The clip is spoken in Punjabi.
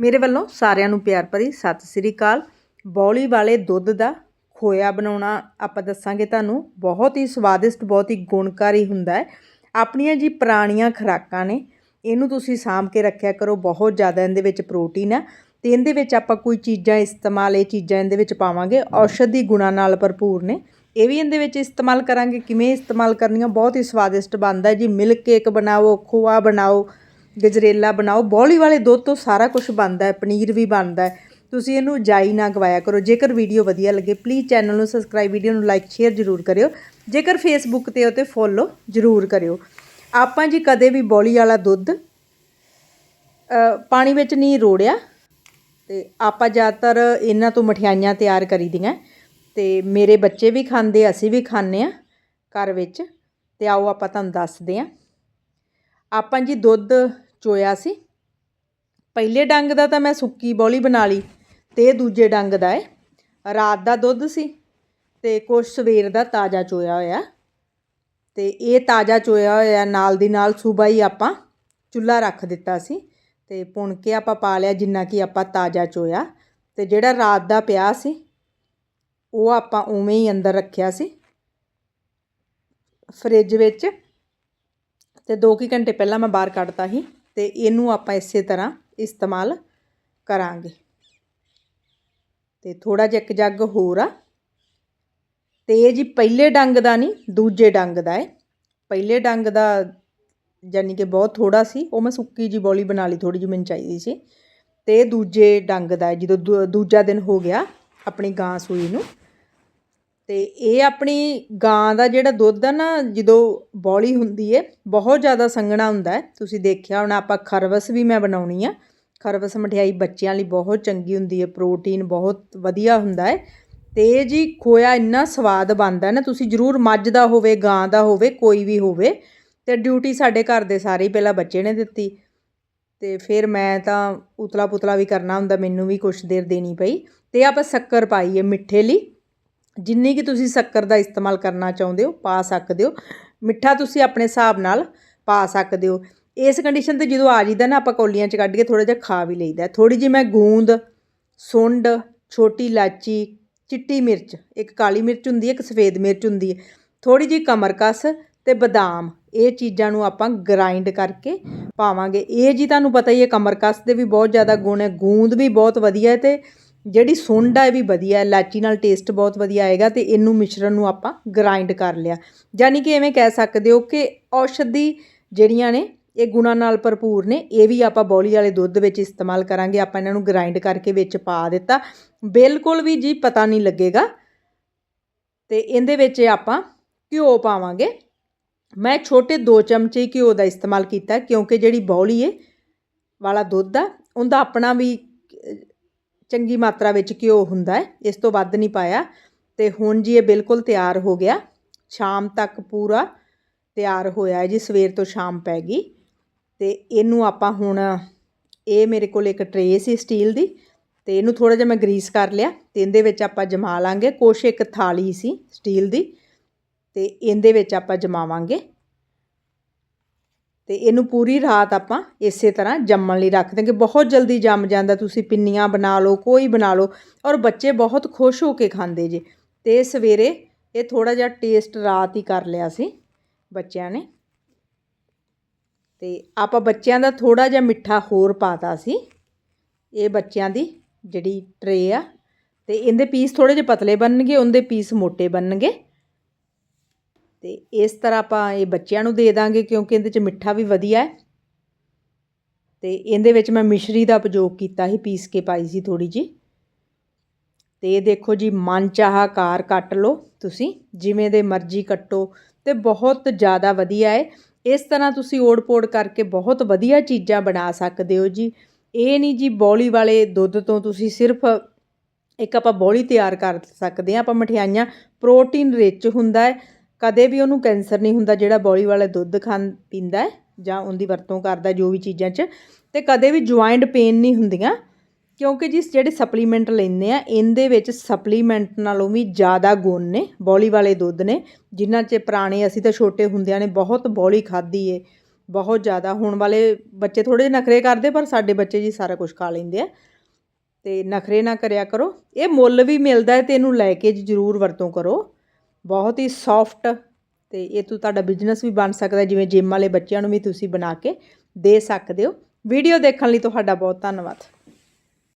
ਮੇਰੇ ਵੱਲੋਂ ਸਾਰਿਆਂ ਨੂੰ ਪਿਆਰ ਭਰੀ ਸਤਿ ਸ੍ਰੀ ਅਕਾਲ। ਬੌਲੀ ਵਾਲੇ ਦੁੱਧ ਦਾ ਖੋਇਆ ਬਣਾਉਣਾ ਆਪਾਂ ਦੱਸਾਂਗੇ ਤੁਹਾਨੂੰ, ਬਹੁਤ ਹੀ ਸਵਾਦਿਸ਼ਟ, ਬਹੁਤ ਹੀ ਗੁਣਕਾਰੀ ਹੁੰਦਾ ਹੈ। ਆਪਣੀਆਂ ਜੀ ਪੁਰਾਣੀਆਂ ਖੁਰਾਕਾਂ ਨੇ, ਇਹਨੂੰ ਤੁਸੀਂ ਸਾਂਭ ਕੇ ਰੱਖਿਆ ਕਰੋ, ਬਹੁਤ ਜ਼ਿਆਦਾ ਇਹਦੇ ਵਿੱਚ ਪ੍ਰੋਟੀਨ ਆ। ਤੇ ਇਹਦੇ ਵਿੱਚ ਆਪਾਂ ਕੋਈ ਚੀਜ਼ਾਂ ਇਸਤੇਮਾਲ, ਇਹ ਚੀਜ਼ਾਂ ਇਹਦੇ ਵਿੱਚ ਪਾਵਾਂਗੇ, ਔਸ਼ਧੀ ਗੁਣਾਂ ਨਾਲ ਭਰਪੂਰ ਨੇ। ਇਹ ਵੀ ਇਹਦੇ ਵਿੱਚ ਇਸਤੇਮਾਲ ਕਰਾਂਗੇ, ਕਿਵੇਂ ਇਸਤੇਮਾਲ ਕਰਨੀਆਂ, ਬਹੁਤ ਹੀ ਸਵਾਦਿਸ਼ਟ ਬਣਦਾ ਜੀ। ਮਿਲਕ ਕੇਕ ਬਣਾਓ, ਖੋਆ ਬਣਾਓ ਗਜਰੇਲਾ ਬਣਾਓ। ਬੌਲੀ ਵਾਲੇ ਦੁੱਧ ਤੋਂ ਸਾਰਾ ਕੁਝ ਬਣਦਾ ਹੈ, ਪਨੀਰ ਵੀ ਬਣਦਾ ਹੈ। ਤੁਸੀਂ ਇਹਨੂੰ ਜਾਈ ਨਾ ਗਵਾਇਆ ਕਰੋ। ਜੇਕਰ ਵੀਡੀਓ ਵਧੀਆ ਲੱਗੇ ਪਲੀਜ਼ ਚੈਨਲ ਨੂੰ ਸਬਸਕ੍ਰਾਈਬ ਵੀਡੀਓ ਨੂੰ ਲਾਈਕ ਸ਼ੇਅਰ ਜ਼ਰੂਰ ਕਰਿਓ। ਜੇਕਰ ਫੇਸਬੁੱਕ ਤੇ ਹੋ ਤੇ ਫੋਲੋ ਜ਼ਰੂਰ ਕਰਿਓ। ਆਪਾਂ ਜੀ ਕਦੇ ਵੀ ਬੌਲੀ ਵਾਲਾ ਦੁੱਧ ਪਾਣੀ ਵਿੱਚ ਨਹੀਂ ਰੋੜਿਆ। ਤੇ ਆਪਾਂ ਜ਼ਿਆਦਾਤਰ ਇਹਨਾਂ ਤੋਂ ਮਠਿਆਈਆਂ ਤਿਆਰ ਕਰੀਦੀਆਂ। ਤੇ ਮੇਰੇ ਬੱਚੇ ਵੀ ਖਾਂਦੇ, ਅਸੀਂ ਵੀ ਖਾਂਦੇ ਆ ਘਰ ਵਿੱਚ। ਤੇ ਆਓ ਆਪਾਂ ਤੁਹਾਨੂੰ ਦੱਸਦੇ ਆ ਆਪਾਂ ਜੀ ਦੁੱਧ ਚੋਇਆ ਸੀ। ਪਹਿਲੇ ਡੰਗ ਦਾ ਤਾਂ ਮੈਂ ਸੁੱਕੀ ਬੌਲੀ ਬਣਾ ਲਈ ਤੇ ਇਹ ਦੂਜੇ ਡੰਗ ਦਾ ਏ। ਰਾਤ ਦਾ ਦੁੱਧ ਸੀ ਤੇ ਕੁਛ ਸਵੇਰ ਦਾ ਤਾਜ਼ਾ ਚੋਇਆ ਹੋਇਆ। ਤੇ ਇਹ ਤਾਜ਼ਾ ਚੋਇਆ ਹੋਇਆ ਨਾਲ ਦੀ ਨਾਲ ਸਵੇਰ ਹੀ ਆਪਾਂ ਚੁੱਲ੍ਹਾ ਰੱਖ ਦਿੱਤਾ ਸੀ ਤੇ ਪੁਣ ਕੇ ਆਪਾਂ ਪਾ ਲਿਆ ਜਿੰਨਾ ਕਿ ਆਪਾਂ ਤਾਜ਼ਾ ਚੋਇਆ। ਤੇ ਜਿਹੜਾ ਰਾਤ ਦਾ ਪਿਆ ਸੀ ਉਹ ਆਪਾਂ ਉਵੇਂ ਹੀ ਅੰਦਰ ਰੱਖਿਆ ਸੀ। ਫ੍ਰਿਜ ਵਿੱਚ ਤੇ 2 ਕੁ ਘੰਟੇ ਪਹਿਲਾਂ ਮੈਂ ਬਾਹਰ ਕੱਢਤਾ ਸੀ। ਤੇ ਇਹਨੂੰ ਆਪਾਂ ਇਸੇ ਤਰ੍ਹਾਂ ਇਸਤੇਮਾਲ ਕਰਾਂਗੇ। ਤੇ ਥੋੜਾ ਜਿਹਾ ਇੱਕ ਜੱਗ ਹੋਰ ਆ। ਤੇ ਇਹ ਜੀ ਪਹਿਲੇ ਡੰਗ ਦਾ ਨਹੀਂ, ਦੂਜੇ ਡੰਗ ਦਾ ਹੈ ਪਹਿਲੇ ਡੰਗ ਦਾ ਯਾਨੀ ਕਿ ਬਹੁਤ ਥੋੜਾ ਸੀ, ਉਹ ਮੈਂ ਸੁੱਕੀ ਜੀ ਬੋਲੀ ਬਣਾ ਲਈ ਥੋੜੀ ਜਿਹੀ, ਮੈਨੂੰ ਚਾਹੀਦੀ ਸੀ। ਤੇ ਇਹ ਦੂਜੇ ਡੰਗ ਦਾ ਜਦੋਂ ਦੂ- ਦੂਜਾ ਦਿਨ ਹੋ ਗਿਆ ਆਪਣੀ ਗਾਂ ਸੂਈ ਨੂੰ। ਤੇ ਇਹ ਆਪਣੀ ਗਾਂ ਦਾ ਜਿਹੜਾ ਦੁੱਧ ਆ ਨਾ, ਜਦੋਂ ਬੌਲੀ ਹੁੰਦੀ ਹੈ ਬਹੁਤ ਜ਼ਿਆਦਾ ਸੰਘਣਾ ਹੁੰਦਾ ਤੁਸੀਂ ਦੇਖਿਆ ਹੁਣ, ਆਪਾਂ ਖਰਵਸ ਵੀ ਮੈਂ ਬਣਾਉਣੀ ਆ। ਖਰਵਸ ਮਠਿਆਈ ਬੱਚਿਆਂ ਲਈ ਬਹੁਤ ਚੰਗੀ ਹੁੰਦੀ ਹੈ ਪ੍ਰੋਟੀਨ ਬਹੁਤ ਵਧੀਆ ਹੁੰਦਾ ਹੈ ਅਤੇ ਇਹ ਜੀ ਖੋਇਆ ਇੰਨਾ ਸਵਾਦ ਬਣਦਾ ਨਾ, ਤੁਸੀਂ ਜਰੂਰ ਮੱਝ ਦਾ ਹੋਵੇ, ਗਾਂ ਦਾ ਹੋਵੇ, ਕੋਈ ਵੀ ਹੋਵੇ ਅਤੇ ਡਿਊਟੀ ਸਾਡੇ ਘਰ ਦੇ ਸਾਰੇ ਹੀ ਪਹਿਲਾਂ ਬੱਚੇ ਨੇ ਦਿੱਤੀ। ਅਤੇ ਫਿਰ ਮੈਂ ਤਾਂ ਉਤਲਾ ਪੁਤਲਾ ਵੀ ਕਰਨਾ ਹੁੰਦਾ, ਮੈਨੂੰ ਵੀ ਕੁਛ ਦੇਰ ਦੇਣੀ ਪਈ। ਤੇ ਆਪਾਂ ਸ਼ੱਕਰ ਪਾਈ ਹੈ ਮਿੱਠੇ ਲਈ। ਜਿੰਨੀ ਕਿ ਤੁਸੀਂ ਸ਼ੱਕਰ ਦਾ ਇਸਤੇਮਾਲ ਕਰਨਾ ਚਾਹੁੰਦੇ ਹੋ, ਪਾ ਸਕਦੇ ਹੋ। ਮਿੱਠਾ ਤੁਸੀਂ ਆਪਣੇ ਹਿਸਾਬ ਨਾਲ ਪਾ ਸਕਦੇ ਹੋ। ਇਸ ਕੰਡੀਸ਼ਨ ਤੇ ਜਦੋਂ ਆ ਜੀਦਾ ਨਾ, ਆਪਾਂ ਕੌਲੀਆਂ 'ਚ ਕੱਢ ਕੇ ਥੋੜਾ ਜਿਹਾ ਖਾ ਵੀ ਲਈਦਾ। ਥੋੜੀ ਜਿਹੀ ਮੈਂ ਗੂੰਦ, ਸੁੰਡ, ਛੋਟੀ ਇਲਾਚੀ, ਚਿੱਟੀ ਮਿਰਚ, ਇੱਕ ਕਾਲੀ ਮਿਰਚ ਹੁੰਦੀ ਹੈ, ਇੱਕ ਸਫੇਦ ਮਿਰਚ ਹੁੰਦੀ ਹੈ। ਥੋੜੀ ਜਿਹੀ ਕਮਰਕਸ ਤੇ ਬਦਾਮ, ਇਹ ਚੀਜ਼ਾਂ ਨੂੰ ਆਪਾਂ ਗ੍ਰਾਈਂਡ ਕਰਕੇ ਪਾਵਾਂਗੇ। ਇਹ ਜੀ ਤੁਹਾਨੂੰ ਪਤਾ ਹੀ ਹੈ, ਕਮਰਕਸ ਦੇ ਵੀ ਬਹੁਤ ਜ਼ਿਆਦਾ ਗੁਣ ਹੈ, ਗੂੰਦ ਵੀ ਬਹੁਤ ਵਧੀਆ ਹੈ ਤੇ ਜਿਹੜੀ ਸੁੰਡ ਹੈ ਇਹ ਵੀ ਵਧੀਆ ਹੈ ਇਲਾਚੀ ਨਾਲ ਟੇਸਟ ਬਹੁਤ ਵਧੀਆ ਆਏਗਾ ਤੇ ਇਹਨੂੰ ਮਿਸ਼ਰਣ ਨੂੰ ਆਪਾਂ ਗ੍ਰਾਈਂਡ ਕਰ ਲਿਆ। ਯਾਨੀ ਕਿ ਐਵੇਂ ਕਹਿ ਸਕਦੇ ਹੋ ਕਿ ਔਸ਼ਧੀ ਜਿਹੜੀਆਂ ਨੇ, ਇਹ ਗੁਣਾਂ ਨਾਲ ਭਰਪੂਰ ਨੇ, ਇਹ ਵੀ ਆਪਾਂ ਬੌਲੀ ਵਾਲੇ ਦੁੱਧ ਵਿੱਚ ਇਸਤੇਮਾਲ ਕਰਾਂਗੇ, ਆਪਾਂ ਇਹਨਾਂ ਨੂੰ ਗ੍ਰਾਈਂਡ ਕਰਕੇ ਵਿੱਚ ਪਾ ਦਿੱਤਾ। ਬਿਲਕੁਲ ਵੀ ਜੀ ਪਤਾ ਨਹੀਂ ਲੱਗੇਗਾ ਤੇ ਇਹਦੇ ਵਿੱਚ ਆਪਾਂ ਘਿਓ ਪਾਵਾਂਗੇ। ਮੈਂ ਛੋਟੇ 2 ਚਮਚੇ ਘਿਓ ਦਾ ਇਸਤੇਮਾਲ ਕੀਤਾ ਕਿਉਂਕਿ ਜਿਹੜੀ ਬੌਲੀ ਏ ਵਾਲਾ ਦੁੱਧ ਆ, ਉਹਦਾ ਆਪਣਾ ਵੀ ਚੰਗੀ ਮਾਤਰਾ ਵਿੱਚ ਘਿਓ ਹੁੰਦਾ ਹੈ, ਇਸ ਤੋਂ ਵੱਧ ਨਹੀਂ ਪਾਇਆ। ਤੇ ਹੁਣ ਜੀ ਇਹ ਬਿਲਕੁਲ ਤਿਆਰ ਹੋ ਗਿਆ। ਸ਼ਾਮ ਤੱਕ ਪੂਰਾ ਤਿਆਰ ਹੋਇਆ ਹੈ ਜੀ, ਸਵੇਰ ਤੋਂ ਸ਼ਾਮ ਪੈ ਗਈ। ਤੇ ਇਹਨੂੰ ਆਪਾਂ ਹੁਣ, ਇਹ ਮੇਰੇ ਕੋਲ ਇੱਕ ਟਰੇ ਸੀ ਸਟੀਲ ਦੀ, ਤੇ ਇਹਨੂੰ ਥੋੜਾ ਜਿਹਾ ਮੈਂ ਗਰੀਸ ਕਰ ਲਿਆ। ਤੇ ਇਹਦੇ ਵਿੱਚ ਆਪਾਂ ਜਮਾ ਲਾਂਗੇ ਕੁਛ ਇੱਕ ਥਾਲੀ ਸੀ ਸਟੀਲ ਦੀ, ਤੇ ਇਹਦੇ ਵਿੱਚ ਆਪਾਂ ਜਮਾਵਾਂਗੇ। ਅਤੇ ਇਹਨੂੰ ਪੂਰੀ ਰਾਤ ਆਪਾਂ ਇਸੇ ਤਰ੍ਹਾਂ ਜੰਮਣ ਲਈ ਰੱਖ ਦਾਂਗੇ ਬਹੁਤ ਜਲਦੀ ਜੰਮ ਜਾਂਦਾ, ਤੁਸੀਂ ਪਿੰਨੀਆਂ ਬਣਾ ਲਓ, ਕੋਈ ਬਣਾ ਲਓ ਔਰ ਬੱਚੇ ਬਹੁਤ ਖੁਸ਼ ਹੋ ਕੇ ਖਾਂਦੇ ਜੇ। ਅਤੇ ਸਵੇਰੇ ਇਹ ਥੋੜ੍ਹਾ ਜਿਹਾ ਟੇਸਟ ਰਾਤ ਹੀ ਕਰ ਲਿਆ ਸੀ ਬੱਚਿਆਂ ਨੇ। ਅਤੇ ਆਪਾਂ ਬੱਚਿਆਂ ਦਾ ਥੋੜ੍ਹਾ ਜਿਹਾ ਮਿੱਠਾ ਹੋਰ ਪਾਤਾ ਸੀ। ਇਹ ਬੱਚਿਆਂ ਦੀ ਜਿਹੜੀ ਟਰੇ ਆ ਅਤੇ ਇਹਦੇ ਪੀਸ ਥੋੜ੍ਹੇ ਜਿਹੇ ਪਤਲੇ ਬਣਨਗੇ, ਉਹਦੇ ਪੀਸ ਮੋਟੇ ਬਣਨਗੇ। ਅਤੇ ਇਸ ਤਰ੍ਹਾਂ ਆਪਾਂ ਇਹ ਬੱਚਿਆਂ ਨੂੰ ਦੇ ਦਾਂਗੇ ਕਿਉਂਕਿ ਇਹਦੇ ਚ ਮਿੱਠਾ ਵੀ ਵਧੀਆ ਹੈ। ਤੇ ਇਹਦੇ ਵਿੱਚ ਮੈਂ ਮਿਸ਼ਰੀ ਦਾ ਉਪਯੋਗ ਕੀਤਾ ਸੀ, ਪੀਸ ਕੇ ਪਾਈ ਸੀ ਥੋੜ੍ਹੀ ਜਿਹੀ। ਅਤੇ ਇਹ ਦੇਖੋ ਜੀ ਮਨ ਚਾਹਾ ਆਕਾਰ ਕੱਟ ਲਓ ਤੁਸੀਂ, ਜਿਵੇਂ ਦੇ ਮਰਜ਼ੀ ਕੱਟੋ ਅਤੇ ਬਹੁਤ ਜ਼ਿਆਦਾ ਵਧੀਆ ਹੈ। ਇਸ ਤਰ੍ਹਾਂ ਤੁਸੀਂ ਓੜ-ਪੋੜ ਕਰਕੇ ਬਹੁਤ ਵਧੀਆ ਚੀਜ਼ਾਂ ਬਣਾ ਸਕਦੇ ਹੋ ਜੀ। ਇਹ ਨਹੀਂ ਜੀ, ਬੌਲੀ ਵਾਲੇ ਦੁੱਧ ਤੋਂ ਤੁਸੀਂ ਸਿਰਫ ਇੱਕ ਆਪਾਂ ਬੌਲੀ ਤਿਆਰ ਕਰ ਸਕਦੇ ਹਾਂ, ਆਪਾਂ ਮਠਿਆਈਆਂ, ਪ੍ਰੋਟੀਨ ਰਿਚ ਹੁੰਦਾ ਹੈ। ਕਦੇ ਵੀ ਉਹਨੂੰ ਕੈਂਸਰ ਨਹੀਂ ਹੁੰਦਾ ਜਿਹੜਾ ਬੌਲੀ ਵਾਲਾ ਦੁੱਧ ਖਾਂ, ਪੀਂਦਾ ਹੈ ਜਾਂ ਉਹਦੀ ਵਰਤੋਂ ਕਰਦਾ ਜੋ ਵੀ ਚੀਜ਼ਾਂ 'ਚ, ਤੇ ਕਦੇ ਵੀ ਜੁਆਇੰਟ ਪੇਨ ਨਹੀਂ ਹੁੰਦੀਆਂ, ਕਿਉਂਕਿ ਜੀ ਜਿਹੜੇ ਸਪਲੀਮੈਂਟ ਲੈਂਦੇ ਆ, ਇਹਦੇ ਵਿੱਚ ਸਪਲੀਮੈਂਟ ਨਾਲੋਂ ਵੀ ਜ਼ਿਆਦਾ ਗੁਣ ਨੇ ਬੌਲੀ ਵਾਲੇ ਦੁੱਧ ਨੇ, ਜਿਨ੍ਹਾਂ 'ਚ ਪੁਰਾਣੇ ਅਸੀਂ ਤਾਂ ਛੋਟੇ ਹੁੰਦਿਆਂ ਨੇ ਬਹੁਤ ਬੌਲੀ ਖਾਧੀ ਏ, ਬਹੁਤ ਜ਼ਿਆਦਾ, ਹੁਣ ਵਾਲੇ ਬੱਚੇ ਥੋੜੇ ਨਖਰੇ ਕਰਦੇ, ਪਰ ਸਾਡੇ ਬੱਚੇ ਜੀ ਸਾਰਾ ਕੁਝ ਖਾ ਲੈਂਦੇ ਆ, ਤੇ ਨਖਰੇ ਨਾ ਕਰਿਆ ਕਰੋ, ਇਹ ਮੁੱਲ ਵੀ ਮਿਲਦਾ ਹੈ ਤੇ ਇਹਨੂੰ ਲੈ ਕੇ ਜ਼ਰੂਰ ਵਰਤੋਂ ਕਰੋ। ਬਹੁਤ ਹੀ ਸੌਫਟ ਤੇ ਇਹ ਤੋਂ ਤੁਹਾਡਾ ਬਿਜ਼ਨਸ ਵੀ ਬਣ ਸਕਦਾ ਜਿਵੇਂ ਜਿਮ ਵਾਲੇ ਬੱਚਿਆਂ ਨੂੰ ਵੀ ਤੁਸੀਂ ਬਣਾ ਕੇ ਦੇ ਸਕਦੇ ਹੋ। ਵੀਡੀਓ ਦੇਖਣ ਲਈ ਤੁਹਾਡਾ ਬਹੁਤ ਧੰਨਵਾਦ।